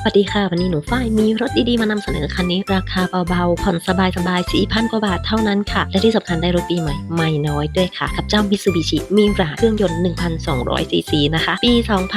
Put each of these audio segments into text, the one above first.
สวัสดีค่ะ วันนี้หนูฝ้ายมีรถดีๆ มานำเสนอคันนี้ ราคาเบาๆ ผ่อนสบายๆ4,000กว่าบาทเท่านั้นค่ะ และที่สำคัญได้รถปีใหม่ ไม่น้อยด้วยค่ะ กับเจ้า Mitsubishi m i r a เครื่องยนต์ 1,200 ซีซีนะคะ ปี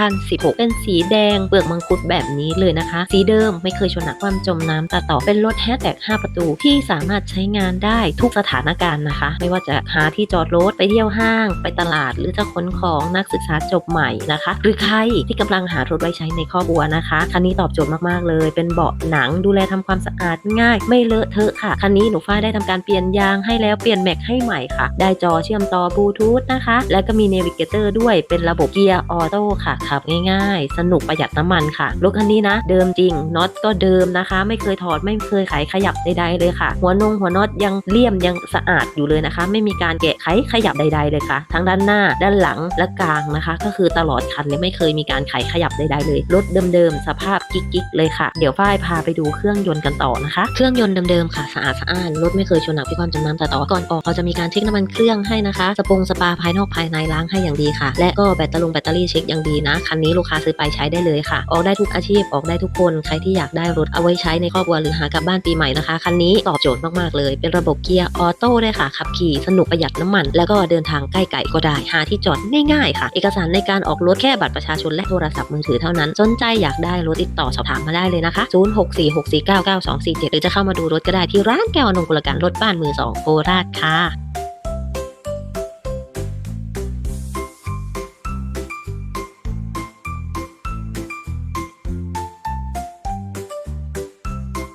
2016 เป็นสีแดง เปลือกมังคุดแบบนี้เลยนะคะ สีเดิมไม่เคยชนหนักความจมน้ำตาต่อ เป็นรถแฮชแท็ก5 ประตูที่สามารถใช้งานได้ทุกสถานการณ์นะคะ ไม่ว่าจะหาที่จอดรถไปเที่ยวห้าง ไปตลาด หรือจะขนของนักศึกษาจบใหม่นะคะ หรือใครที่กำลังหารถไว้ใช้ในครอบครัวนะคะคันนี้ตอบโจทย์มากๆเลย เป็นเบาะหนังดูแลทำความสะอาดง่าย ไม่เลอะเทอะค่ะคันนี้หนูฝ้ายได้ทำการเปลี่ยนยางให้แล้วเปลี่ยนแม็กให้ใหม่ค่ะ ได้จอเชื่อมต่อบลูทูธนะคะ แล้วก็มีเนวิเกเตอร์ด้วยเป็นระบบเกียร์ออโต้ค่ะขับง่ายๆ สนุกประหยัดน้ำมันค่ะรถคันนี้นะ เดิมจริงน็อตก็เดิมนะคะ ไม่เคยถอดไม่เคยไขขยับใดๆเลยค่ะ หัวนงหัวน็อตยังเลี่ยมยังสะอาดอยู่เลยนะคะ ไม่มีการแกะไขขยับใด ๆเลยค่ะ ทั้งด้านหน้าด้านหลังและกลางนะคะ ก็คือตลอดคันเลยไม่เคยมีการไขขยับใดๆเลยรถเดิมๆสภาพกิ๊กๆเลยค่ะ เดี๋ยวฝ้ายพาไปดูเครื่องยนต์กันต่อนะคะ เครื่องยนต์เดิมๆค่ะสะอาดสะอ้านรถไม่เคยชนหนักพิความจำน้ำแต่ต่อก่อนออกเขาจะมีการเช็คน้ำมันเครื่องให้นะคะสปงสปาภายนอกภายในล้างให้อย่างดีค่ะ และก็แบตเตอรี่แบตเตอรี่เช็คอย่างดีนะคันนี้ลูกค้าซื้อไปใช้ได้เลยค่ะ ออกได้ทุกอาชีพออกได้ทุกคนใครที่อยากได้รถเอาไว้ใช้ในครอบครัวหรือหากลับบ้านปีใหม่นะคะคันนี้ตอบโจทย์มากๆเลย เป็นระบบเกียร์ออโต้ด้วยค่ะขับขี่สนุกประหยัดน้ำมัน แล้วก็เดินทางใกล้ไก่ก็ได้หาที่จอดง่ายๆค่ะ เอกสารในการออกรถแค่บัตรประชาชนและโทรศัพท์มือถือเท่านั้นสนใจอยากได้รถติดต่อสอบถามมาได้เลยนะคะ 0646499247 หรือจะเข้ามาดูรถก็ได้ที่ร้านแก้วนงกุลการรถบ้านมือสองโคราชค่ะ